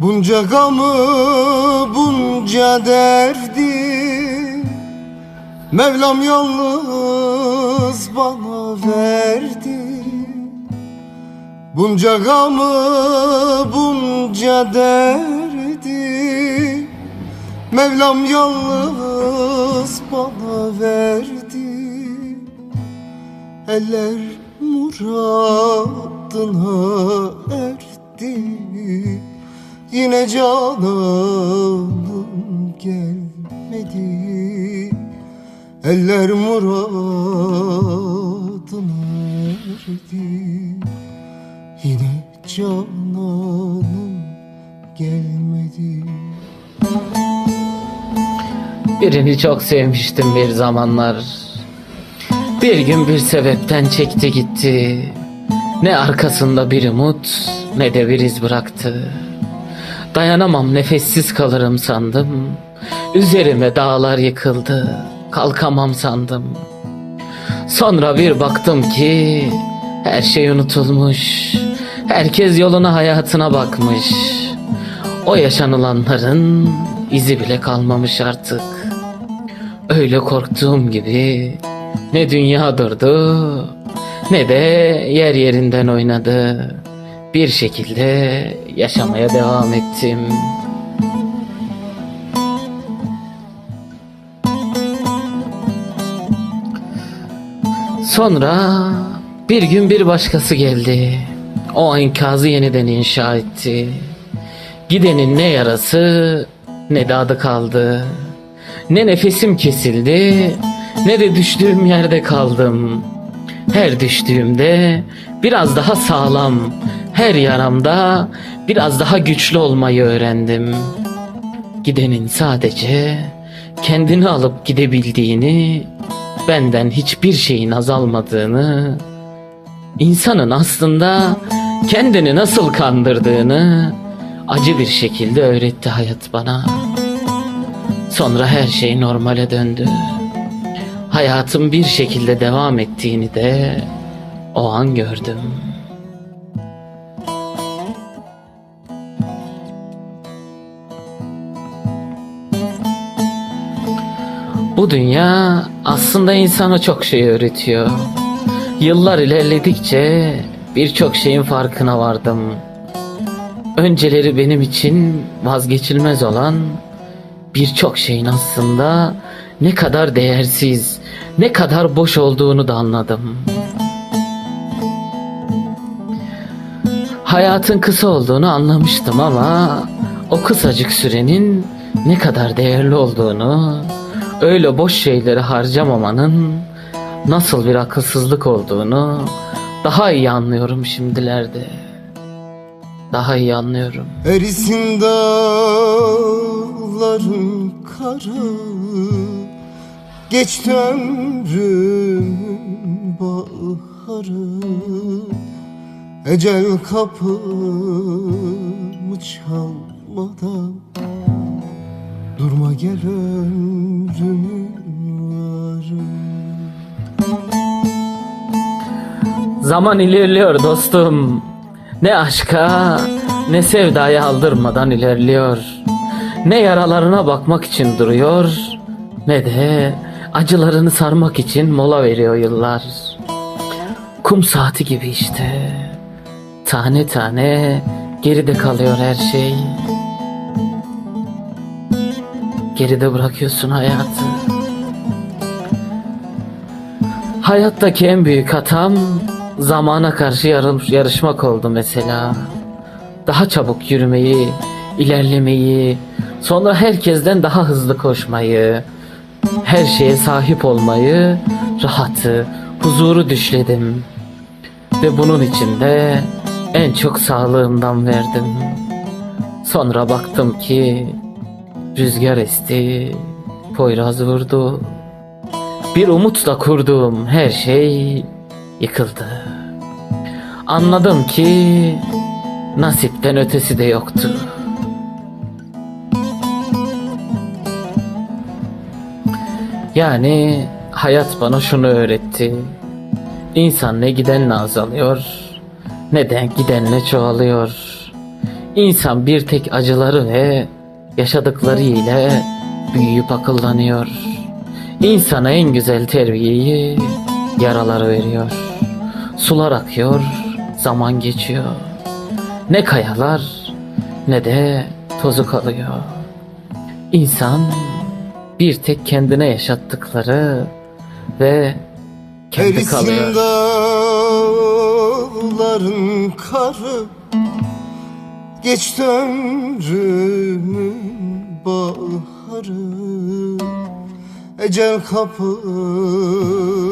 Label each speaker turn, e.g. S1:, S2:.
S1: Bunca gamı bunca derdi. Mevlam yalnız bana verdi. Bunca gamı bunca derdi. Mevlam yalnız bana verdi. Eller muradına erdi Yine cananım gelmedi Eller muradına erdi Yine cananım gelmedi
S2: Birini çok sevmiştim bir zamanlar. Bir gün bir sebepten çekti gitti. Ne arkasında bir umut ne de bir iz bıraktı. Dayanamam nefessiz kalırım sandım. Üzerime dağlar yıkıldı. Kalkamam sandım. Sonra bir baktım ki her şey unutulmuş. Herkes yoluna hayatına bakmış. O yaşanılanların izi bile kalmamış artık. Öyle korktuğum gibi ne dünya durdu ne de yer yerinden oynadı. Bir şekilde yaşamaya devam ettim. Sonra bir gün bir başkası geldi. O enkazı yeniden inşa etti. Gidenin ne yarası ne de adı kaldı. Ne nefesim kesildi ne de düştüğüm yerde kaldım. Her düştüğümde biraz daha sağlam, her yaramda biraz daha güçlü olmayı öğrendim. Gidenin sadece kendini alıp gidebildiğini, benden hiçbir şeyin azalmadığını, insanın aslında kendini nasıl kandırdığını acı bir şekilde öğretti hayat bana. Sonra her şey normale döndü. Hayatım bir şekilde devam ettiğini de o an gördüm. Bu dünya aslında insana çok şey öğretiyor. Yıllar ilerledikçe birçok şeyin farkına vardım. Önceleri benim için vazgeçilmez olan birçok şeyin aslında ne kadar değersiz, ne kadar boş olduğunu da anladım. Hayatın kısa olduğunu anlamıştım ama o kısacık sürenin ne kadar değerli olduğunu, öyle boş şeyleri harcamamanın nasıl bir akılsızlık olduğunu daha iyi anlıyorum şimdilerde. Daha iyi anlıyorum.
S1: Erisin dağların karı Geçti ömrümün baharı Ecel kapımı çalmadan Durma gel ömrümün varı
S2: Zaman ilerliyor dostum. Ne aşka ne sevdaya aldırmadan ilerliyor. Ne yaralarına bakmak için duruyor ne de acılarını sarmak için mola veriyor yıllar. Kum saati gibi işte. Tane tane geride kalıyor her şey. Geride bırakıyorsun hayatı. Hayattaki en büyük hatam zamana karşı yarış- yarışmak oldu mesela. Daha çabuk yürümeyi, ilerlemeyi, sonra herkesten daha hızlı koşmayı, her şeye sahip olmayı, rahatı, huzuru düşledim. Ve bunun için de en çok sağlığımdan verdim. Sonra baktım ki rüzgar esti, poyraz vurdu. Bir umutla kurduğum her şey yıkıldı. Anladım ki nasipten ötesi de yoktu. Yani hayat bana şunu öğretti. İnsan ne gidenle azalıyor, ne de gidenle çoğalıyor. İnsan bir tek acıları ve yaşadıkları ile büyüyüp akıllanıyor. İnsana en güzel terbiyeyi yaraları veriyor. Sular akıyor, zaman geçiyor. Ne kayalar ne de tozu kalıyor. İnsan bir tek kendine yaşattıkları ve kendi kalıyor.
S1: dağların karı Geçti ömrümün baharı. Ecel kapımı